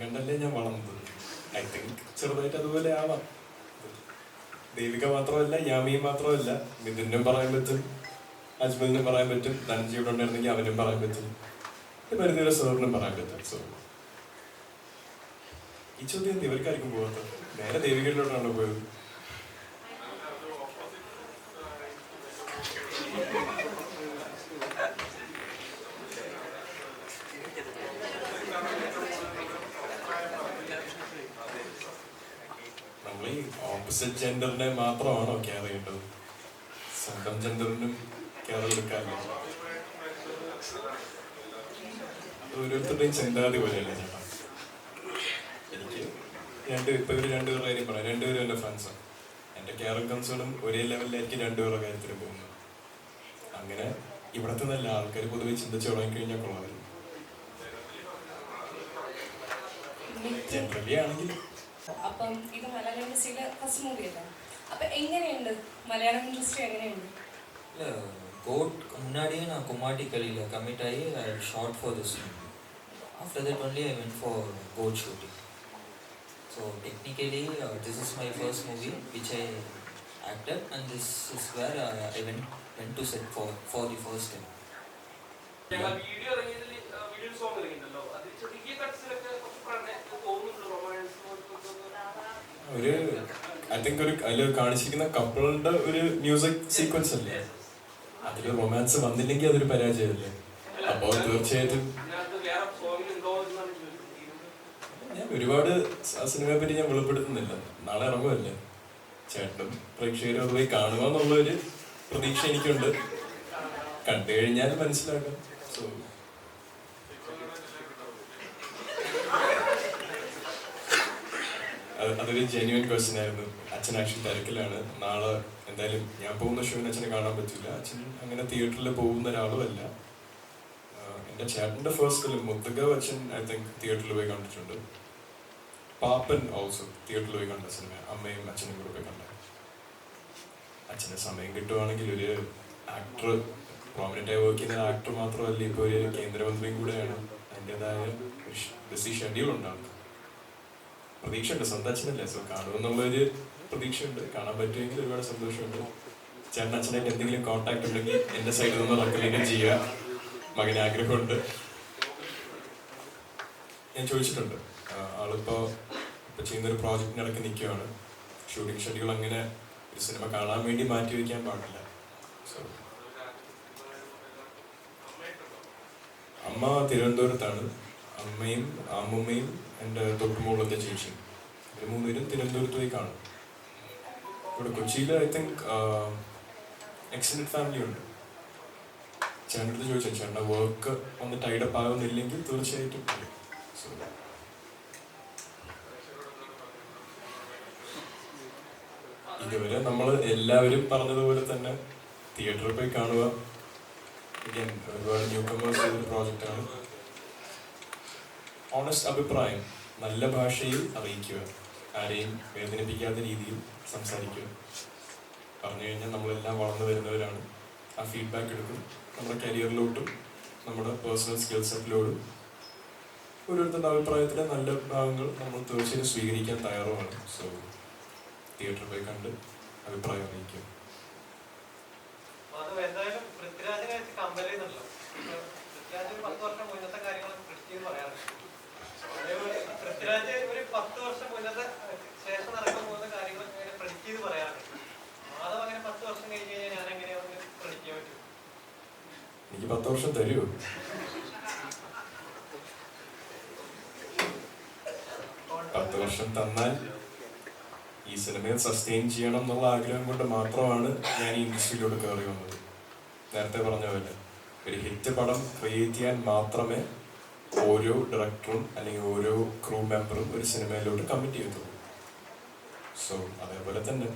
കണ്ടല്ലേ ഞാൻ വളർന്നത്? ഐ തിങ്ക് ചെറുതായിട്ട് അതുപോലെ ആവാം. ദേവിക മാത്രമല്ല യാമി മാത്രമല്ല മിഥുനും പറയാൻ പറ്റും അജ്മലിനും പറയാൻ പറ്റും ധനജി ഇവിടെ ഉണ്ടായിരുന്നെങ്കിൽ അവനും പറയാൻ പറ്റും. പരിധിയുടെ സാറിനും പറയാൻ പറ്റും. സോ ഈ ചോദ്യം ഇവർക്കായിരിക്കും പോകാത്തത്. നേരെ ദേവികളിലോട്ടാണ് പോയത് നമ്മൾ ഈ ഓപ്പോസിറ്റ് ജെൻഡറിനെ മാത്രമാണോ കെയർ ചെയ്യേണ്ടത്? സ്വന്തം ജെൻഡറിനും കെയർ അത് ഓരോരുത്തരുടെയും ചിന്താതി പോലെയല്ലേ ചേട്ടാ? എനിക്ക് രണ്ട് ഇപ്പൊ ഇവർ രണ്ടുപേരുടെ കാര്യം പറയാം. രണ്ടുപേരും എന്റെ ഫ്രണ്ട്സാണ് എന്റെ കെയറും കൺസേണും ഒരേ ലെവലിലായിരിക്കും രണ്ടുപേരുടെ കാര്യത്തിൽ പോകുന്നത്. അങ്ങനെ ഇവിടത്തെ നല്ല ആൾക്കാർ പൊതുവെ ചിന്തിച്ചു തുടങ്ങിക്കഴിഞ്ഞാൽ കൊള്ളാമായിരുന്നു. ജനറലി ആണെങ്കിൽ അപ്പം ഇത് മലയാളം ഇൻഡസ്ട്രിയിലെ ഫസ്റ്റ് മൂവി അല്ലേ അപ്പൊ എങ്ങനെയുണ്ട് മലയാളം ഇൻഡസ്ട്രി എങ്ങനെയുണ്ട് இல்லை கோட் முன்னாடியே நான் கும்மாட்டி கலியில் கமிட் ஆகி I shot for this after that only I went for goat shooting so technically this is my first movie which I acted and this is where I went went to set for for the first time ഒരു I think ഒരു അതിൽ കാണിച്ചിരിക്കുന്ന കപ്പിളുടെ ഒരു music sequence അല്ലേ? അതിൽ romance വന്നില്ലെങ്കിൽ അതൊരു പരാജയമല്ലേ? അപ്പോൾ തീർച്ചയായിട്ടും. ഞാൻ ഒരുപാട് സിനിമയെ പറ്റി ഞാൻ വെളിപ്പെടുത്തുന്നില്ല. നാളെ ഇറങ്ങുമല്ലേ ചേട്ടനും പ്രേക്ഷകരും അത് പോയി കാണുക എന്നുള്ളൊരു പ്രതീക്ഷ എനിക്കുണ്ട്. കണ്ടു കഴിഞ്ഞാൽ മനസ്സിലാക്കാം. സോ അതൊരു ജെന്യുവൻ ക്വസ്റ്റ്യൻ ആയിരുന്നു. അച്ഛൻ ആക്ച്വലി തിരക്കിലാണ്. നാളെ എന്തായാലും ഞാൻ പോകുന്ന ഷോവിന് അച്ഛനെ കാണാൻ പറ്റില്ല അച്ഛൻ അങ്ങനെ തിയേറ്ററിൽ പോകുന്ന ഒരാളും അല്ല. എന്റെ എന്റെ ചേട്ടന്റെ ഫസ്റ്റ് ഫിലിം മുത്തക അച്ഛൻ ഐ തിങ്ക് തിയേറ്ററിൽ പോയി കണ്ടിട്ടുണ്ട്. പാപ്പൻ ഓൾസോ തിയേറ്ററിൽ പോയി കണ്ട സിനിമ അമ്മയും അച്ഛനും കൂടെ പോയി കണ്ട. അച്ഛന് സമയം കിട്ടുവാണെങ്കിൽ ഒരു ആക്ടർ പ്രോമിനന്റ് ആയി വർക്ക് ചെയ്യുന്ന ആക്ടർ മാത്രമല്ല ഇപ്പോൾ ഒരു കേന്ദ്രമന്ത്രിയും കൂടെയാണ്. അതിന്റെതായ ബിസി ഷെഡ്യൂൾ ഉണ്ട് ആൾക്ക് പ്രതീക്ഷയുണ്ട്. സ്വന്തം അച്ഛനല്ലേ സോ കാണുമെന്നുള്ളൊരു പ്രതീക്ഷയുണ്ട്. കാണാൻ പറ്റുമെങ്കിൽ ഒരുപാട് സന്തോഷമുണ്ട്. ചേട്ടൻ അച്ഛനായിട്ട് എന്തെങ്കിലും കോൺടാക്ട് ഉണ്ടെങ്കിൽ എന്റെ സൈഡിൽ നിന്ന് റെക്കമെൻഡ് ചെയ്യുക. മകന് ആഗ്രഹമുണ്ട്. ഞാൻ ചോദിച്ചിട്ടുണ്ട്. ആ, ആളിപ്പോ ഇപ്പൊ ചെയ്യുന്ന ഒരു പ്രോജക്റ്റിന് ഇടയ്ക്ക് നിൽക്കുകയാണ് ഷൂട്ടിംഗ് ഷെഡ്യൂൾ അങ്ങനെ ഒരു സിനിമ കാണാൻ വേണ്ടി മാറ്റി വയ്ക്കാൻ പാടില്ല. സോ അമ്മ തിരുവനന്തപുരത്താണ്. അമ്മയും അമ്മുമ്മയും എന്റെ തൊട്ടുമുള്ളത്തെ ചേച്ചിയും ഇവർ മൂന്നുപേരും തിരുവനന്തപുരത്ത് പോയി കാണും ഇവിടെ കൊച്ചിയിൽ ഐ തിങ്ക് എക്സ്റ്റൻഡ് ഫാമിലി ഉണ്ട്. ചേട്ടന്റെ ചോദിച്ചാൽ ചേട്ടന്റെ വർക്ക് ഒന്ന് ടൈഡപ്പ് ആകുന്നില്ലെങ്കിൽ തീർച്ചയായിട്ടും ഇതുവരെ നമ്മൾ എല്ലാവരും പറഞ്ഞതുപോലെ തന്നെ തിയേറ്ററിൽ പോയി കാണുക. ഒരുപാട് ന്യൂ കമേഴ്സ് പ്രോജക്റ്റ് പ്രോജക്റ്റാണ് ഓണസ്റ്റ് അഭിപ്രായം നല്ല ഭാഷയിൽ അറിയിക്കുക. ആരെയും വേദനിപ്പിക്കാത്ത രീതിയിൽ സംസാരിക്കുക. പറഞ്ഞു കഴിഞ്ഞാൽ നമ്മളെല്ലാം വളർന്നു വരുന്നവരാണ്. ആ ഫീഡ്ബാക്ക് എടുക്കും. നമ്മുടെ കരിയറിലോട്ടും നമ്മുടെ പേഴ്സണൽ സ്കിൽ സെറ്റിലോടും ഓരോരുത്തരുടെ അഭിപ്രായത്തിലെ നല്ല ഭാഗങ്ങൾ നമ്മൾ തീർച്ചയായും സ്വീകരിക്കാൻ തയ്യാറുമാണ്. സോ തിയേറ്ററിൽ പോയി കണ്ട് അഭിപ്രായം അറിയിക്കും എന്തായാലും പൃഥ്വിരാജിനെ കമ്പയർ ചെയ്യുന്നുണ്ടല്ലോ ഇപ്പൊ പൃഥ്വിരാജ് ഒരു പത്ത് വർഷം മുന്നത്തെ കാര്യങ്ങൾ പ്രിഡിക്റ്റ് ചെയ്ത് പറയാറുണ്ട് അതേപോലെ പൃഥ്വിരാജ് ഒരു പത്ത് വർഷം മുന്നത്തെ ശേഷം നടക്കാൻ പോകുന്ന കാര്യങ്ങൾ ഇങ്ങനെ പ്രിഡിക്റ്റ് ചെയ്ത് പറയാറുണ്ട്. മാധവ് അങ്ങനെ പത്ത് വർഷം കഴിഞ്ഞ് കഴിഞ്ഞാൽ ഞാൻ എങ്ങനെ പ്രിഡിക്റ്റ് ചെയ്യാൻ പറ്റും എനിക്ക് പത്ത് വർഷം തരുമോ പത്ത് വർഷം തന്നാൽ ഈ സിനിമയെ സസ്റ്റെയിൻ ചെയ്യണം എന്നുള്ള ആഗ്രഹം കൊണ്ട് മാത്രമാണ് ഞാൻ ഈ ഇൻഡസ്ട്രിയിലോട്ട് കയറി വന്നത്. നേരത്തെ പറഞ്ഞ പോലെ ഒരു ഹിറ്റ് പടം ക്രിയേറ്റ് ചെയ്യാൻ മാത്രമേ ഓരോ ഡയറക്ടറും അല്ലെങ്കിൽ ഓരോ ക്രൂ മെമ്പറും ഒരു സിനിമയിലോട്ട് കമ്മിറ്റ് ചെയ്യത്തുള്ളൂ. സോ അതേപോലെ തന്നെ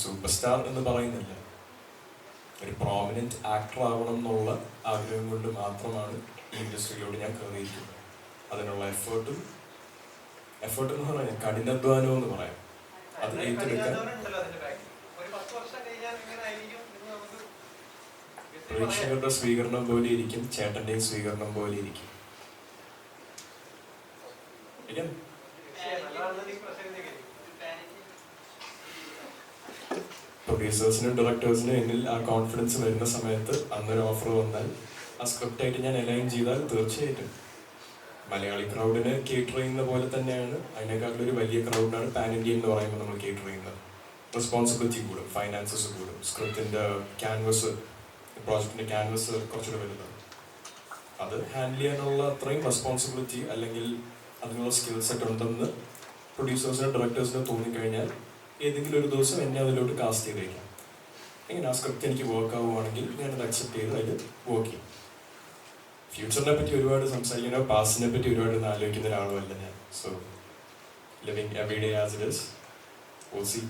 സൂപ്പർ സ്റ്റാർ എന്ന് പറയുന്നില്ല. ഒരു പ്രോമിനന്റ് ആക്ടർ ആവണം എന്നുള്ള ആഗ്രഹം കൊണ്ട് മാത്രമാണ് ഈ ഇൻഡസ്ട്രിയിലോട്ട് ഞാൻ കയറിയിരിക്കുന്നത് അതിനുള്ള എഫേർട്ടും എഫേർട്ട് എന്ന് പറഞ്ഞാൽ കഠിനാധ്വാനം എന്ന് പറയാം. അത് ഏറ്റെടുക്കാൻ പ്രേക്ഷകരുടെ സ്വീകരണം പോലെ ഇരിക്കും ചേട്ടന്റെയും സ്വീകരണം പോലെ ഇരിക്കും. പ്രൊഡ്യൂസേഴ്സിനും ഡയറക്ടേഴ്സിനും എന്നിൽ ആ കോൺഫിഡൻസ് വരുന്ന സമയത്ത് അന്നൊരു ഓഫർ വന്നാൽ ആ സ്ക്രിപ്റ്റായിട്ട് ഞാൻ അലൈൻ ചെയ്താൽ തീർച്ചയായിട്ടും. മലയാളി ക്രൗഡിന് കേറ്റർ ചെയ്യുന്ന പോലെ തന്നെയാണ്. അതിനേക്കാട്ടിലൊരു വലിയ ക്രൗഡിനാണ് പാൻ ഇന്ത്യ എന്ന് പറയുമ്പോൾ നമ്മൾ കേറ്റർ ചെയ്യുന്നത്. റെസ്പോൺസിബിലിറ്റി കൂടും ഫൈനാൻസസ് കൂടും സ്ക്രിപ്റ്റിന്റെ ക്യാൻവസ് പ്രോജക്റ്റിന്റെ ക്യാൻവസ് കുറച്ചുകൂടെ വലുതാണ്. അത് ഹാൻഡിൽ ചെയ്യാനുള്ള അത്രയും റെസ്പോൺസിബിലിറ്റി അല്ലെങ്കിൽ അതിനുള്ള സ്കിൽ സെറ്റ് ഉണ്ടെന്ന് പ്രൊഡ്യൂസേഴ്സിനും ഡയറക്ടേഴ്സിനും തോന്നിക്കഴിഞ്ഞാൽ ഏതെങ്കിലും ഒരു ദിവസം എന്നെ അതിലോട്ട് കാസ്റ്റ് ചെയ്തേക്കാം. എങ്ങനെ ആ സ്ക്രിപ്റ്റ് എനിക്ക് വർക്ക് ആവുകയാണെങ്കിൽ ഞാനത് അക്സെപ്റ്റ് ചെയ്ത് അതിൽ വർക്ക് ചെയ്യും. ഫ്യൂച്ചറിനെ പറ്റി ഒരുപാട് സംസാരിക്കുന്ന പാസ്റ്റിനെ പറ്റി ഒരുപാട് ആലോചിക്കുന്ന ഒരാളുമല്ല ഞാൻ. So living every day as it is oh C